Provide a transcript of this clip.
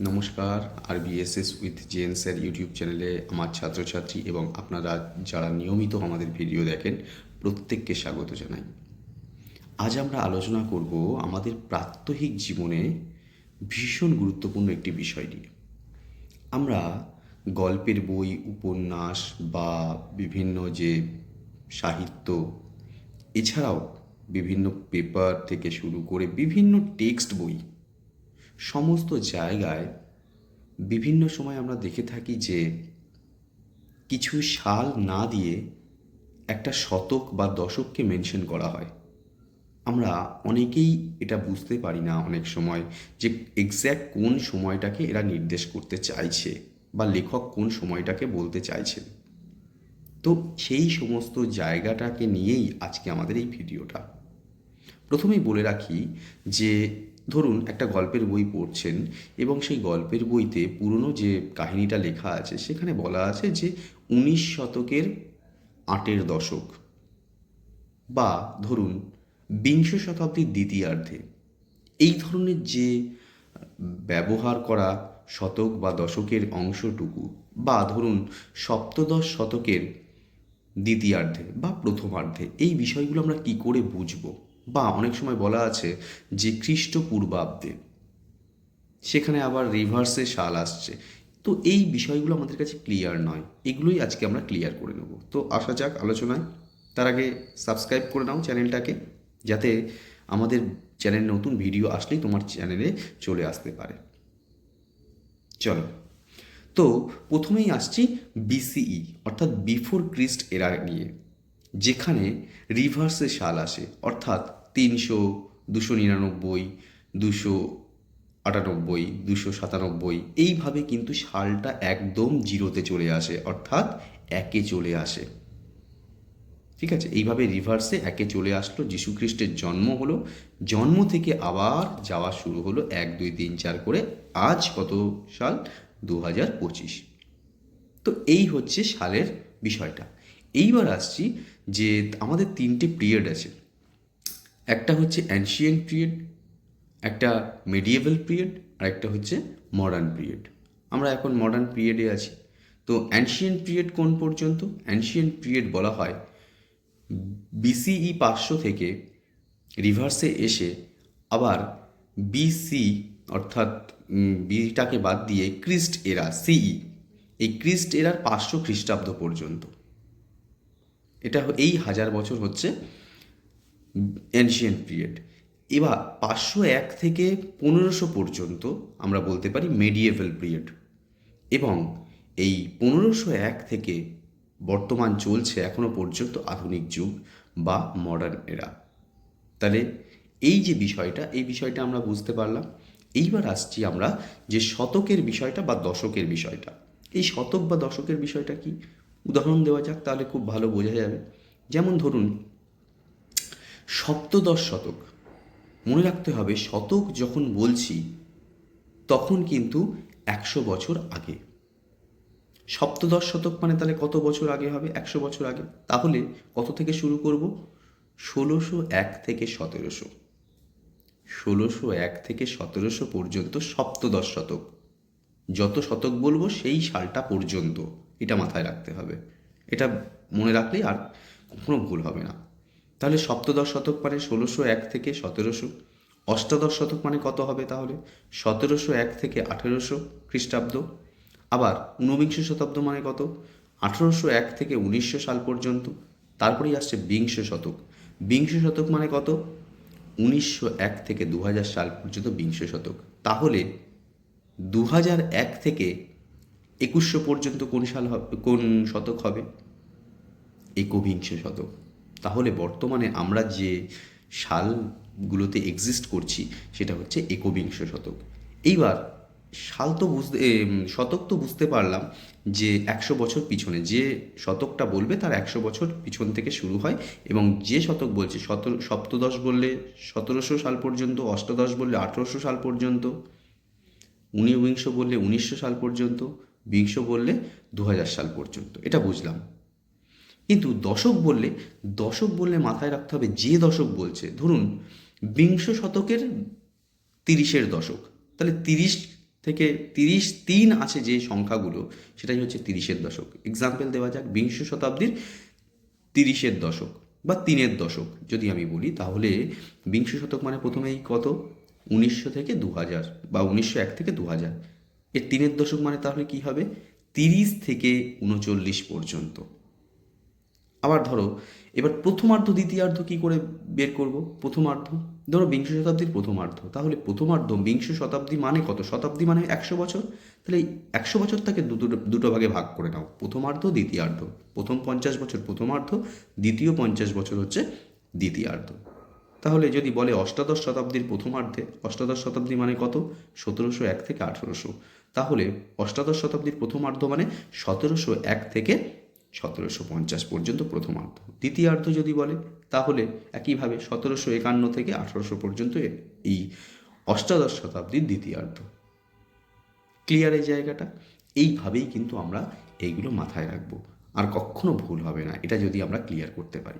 নমস্কার আর BSS with জেন্সের ইউটিউব চ্যানেলে আমার ছাত্রছাত্রী এবং আপনারা যারা নিয়মিত আমাদের ভিডিও দেখেন, প্রত্যেককে স্বাগত জানাই। আজ আমরা আলোচনা করব আমাদের প্রাত্যহিক জীবনে ভীষণ গুরুত্বপূর্ণ একটি বিষয় নিয়ে। আমরা গল্পের বই, উপন্যাস বা বিভিন্ন যে সাহিত্য, এছাড়াও বিভিন্ন পেপার থেকে শুরু করে বিভিন্ন টেক্সট বই সমস্ত জায়গায় বিভিন্ন সময় আমরা দেখে থাকি যে কিছু সাল না দিয়ে একটা শতক বা দশককে মেনশন করা হয়। আমরা অনেকেই এটা বুঝতে পারি না অনেক সময় যে এক্স্যাক্ট কোন সময়টাকে এরা নির্দেশ করতে চাইছে বা লেখক কোন সময়টাকে বলতে চাইছেন। তো সেই সমস্ত জায়গাটাকে নিয়েই আজকে আমাদের এই ভিডিওটা। প্রথমেই বলে রাখি যে ধরুন, একটা গল্পের বই পড়ছেন এবং সেই গল্পের বইতে পুরনো যে কাহিনীটা লেখা আছে, সেখানে বলা আছে যে উনিশ শতকের আটের দশক বা ধরুন, বিংশ শতাব্দীর দ্বিতীয়ার্ধে। এই ধরনের যে ব্যবহার করা শতক বা দশকের অংশটুকু বা ধরুন, সপ্তদশ শতকের দ্বিতীয়ার্ধে বা প্রথমার্ধে, এই বিষয়গুলো আমরা কি করে বুঝব? বা অনেক সময় বলা আছে যে খ্রিস্টপূর্বাব্দে। সেখানে আবার রিভার্সে সাল আসছে। তো এই বিষয়গুলো আমাদের কাছে ক্লিয়ার নয়। এগুলোই আজকে আমরা ক্লিয়ার করে নেব। তো আসা যাক আলোচনায়। তার আগে সাবস্ক্রাইব করে নাও চ্যানেলটাকে, যাতে আমাদের চ্যানেল নতুন ভিডিও আসলেই তোমার চ্যানেলে চলে আসতে পারে। চলো। তো প্রথমেই আসছি বিসিই অর্থাৎ বিফোর ক্রিস্ট এরা নিয়ে। যেখানে রিভার্সে সাল আসে, অর্থাৎ তিনশো, দুশো নিরানব্বই, দুশো আটানব্বই, দুশো সাতানব্বই, এইভাবে কিন্তু সালটা একদম জিরোতে চলে আসে, অর্থাৎ একে চলে আসে। ঠিক আছে? এইভাবে রিভার্সে একে চলে আসলো খ্রিস্টের জন্ম হলো, জন্ম থেকে আবার যাওয়া শুরু হলো এক, দুই, তিন, চার করে আজ কত সাল? দু হাজার পঁচিশ। তো এই হচ্ছে সালের বিষয়টা। এইবার আসছি যে আমাদের তিনটে পিরিয়ড আছে। একটা হচ্ছে অ্যানশিয়েন্ট পিরিয়ড একটা মিডিয়েভাল পিরিয়ড আর একটা হচ্ছে মডার্ন পিরিয়ড আমরা এখন মডার্ন পিরিয়ডে আছি। তো অ্যানশিয়েন্ট পিরিয়ড কোন পর্যন্ত? অ্যানশিয়েন্ট পিরিয়ড বলা হয় বিসিই পাঁচশো থেকে রিভার্সে এসে আবার বিসি অর্থাৎ বিটাকে বাদ দিয়ে ক্রিস্ট এরা সিই এই ক্রিস্ট এরার পাঁচশো খ্রিস্টাব্দ পর্যন্ত। এটা এই হাজার বছর হচ্ছে এনশিয়েন্ট পিরিয়ড এবার পাঁচশো এক থেকে পনেরোশো পর্যন্ত আমরা বলতে পারি মেডিয়েভেল পিরিয়ড এবং এই পনেরোশো এক থেকে বর্তমান চলছে এখনও পর্যন্ত আধুনিক যুগ বা মডার্ন এরা তাহলে এই যে বিষয়টা, এই বিষয়টা আমরা বুঝতে পারলাম। এইবার আসছি আমরা যে শতকের বিষয়টা বা দশকের বিষয়টা। এই শতক বা দশকের বিষয়টা কি? উদাহরণ দেওয়া যাক, তাহলে খুব ভালো বোঝা যাবে। যেমন ধরুন, সপ্তদশ শতক। মনে রাখতে হবে, শতক যখন বলছি, তখন কিন্তু একশো বছর আগে। সপ্তদশ শতক মানে তাহলে কত বছর আগে হবে? একশো বছর আগে। তাহলে কত থেকে শুরু করব? ষোলোশো এক থেকে সতেরোশো। ষোলোশো এক থেকে সতেরোশো পর্যন্ত সপ্তদশ শতক। যত শতক বলব, সেই সালটা পর্যন্ত। এটা মাথায় রাখতে হবে। এটা মনে রাখলেই আর কখনো ভুল হবে না। তাহলে সপ্তদশ শতক মানে ষোলোশো এক থেকে সতেরোশো। অষ্টাদশ শতক মানে কত হবে তাহলে? সতেরোশো এক থেকে আঠেরোশো খ্রিস্টাব্দ। আবার ঊনবিংশ শতাব্দ মানে কত? আঠেরোশো এক থেকে উনিশশো সাল পর্যন্ত। তারপরেই আসছে বিংশ শতক। বিংশ শতক মানে কত? উনিশশো এক থেকে দু হাজার সাল পর্যন্ত বিংশ শতক। তাহলে দু এক থেকে একুশশো পর্যন্ত কোন সাল হবে কোন শতক হবে? একবিংশ শতক। তাহলে বর্তমানে আমরা যে সালগুলোতে এক্সিস্ট করছি, সেটা হচ্ছে একবিংশ শতক। এইবার সাল তো বুঝতে শতক তো বুঝতে পারলাম যে একশো বছর পিছনে, যে শতকটা বলবে তার একশো বছর পিছন থেকে শুরু হয় এবং যে শতক বলছে, সতেরো, সপ্তদশ বললে সতেরোশো সাল পর্যন্ত, অষ্টাদশ বললে আঠেরোশো সাল পর্যন্ত ঊনবিংশ বললে উনিশশো সাল পর্যন্ত বিংশ বললে দু হাজার সাল পর্যন্ত, এটা বুঝলাম। কিন্তু দশক বললে দশক বললে মাথায় রাখতে হবে যে দশক বলছে। ধরুন, বিংশ শতকের তিরিশের দশক। তাহলে তিরিশ থেকে তিরিশ তিন আছে যে সংখ্যাগুলো, সেটাই হচ্ছে তিরিশের দশক। এক্সাম্পল দেওয়া যাক, বিংশ শতাব্দীর তিরিশের দশক বা তিনের দশক, যদি আমি বলি, তাহলে বিংশ শতক মানে প্রথমেই কত? উনিশশো থেকে দু হাজার বা উনিশশো এক থেকে দু হাজার এর তিনের দশক মানে তাহলে কি হবে? তিরিশ থেকে উনচল্লিশ পর্যন্ত। আবার ধরো, এবার প্রথমার্ধ, দ্বিতীয়ার্ধ কি করে বের করব? প্রথমার্ধ? ধরো বিংশ শতাব্দীর প্রথমার্ধ। তাহলে প্রথমার্ধ বিংশ শতাব্দী মানে কত? শতাব্দী মানে একশো বছর? তাহলে একশো বছরটাকে দুটো দুটো ভাগে ভাগ করে নাও। প্রথমার্ধ, দ্বিতীয়ার্ধ। প্রথম পঞ্চাশ বছর প্রথমার্ধ, দ্বিতীয় পঞ্চাশ বছর হচ্ছে দ্বিতীয়ার্ধ। তাহলে যদি বলে অষ্টাদশ শতাব্দীর প্রথমার্ধে, অষ্টাদশ শতাব্দী মানে কত? সতেরোশো এক থেকে আঠেরোশো। তাহলে অষ্টাদশ শতাব্দীর প্রথমার্ধ মানে সতেরোশো এক থেকে সতেরোশো পঞ্চাশ পর্যন্ত প্রথমার্ধ। দ্বিতীয়ার্ধ যদি বলে, তাহলে একইভাবে সতেরোশো একান্ন থেকে আঠেরোশো পর্যন্ত এই অষ্টাদশ শতাব্দীর দ্বিতীয়ার্ধ। ক্লিয়ার এই জায়গাটা? এইভাবেই কিন্তু আমরা এইগুলো মাথায় রাখব। আর কখনো ভুল হবে না, এটা যদি আমরা ক্লিয়ার করতে পারি।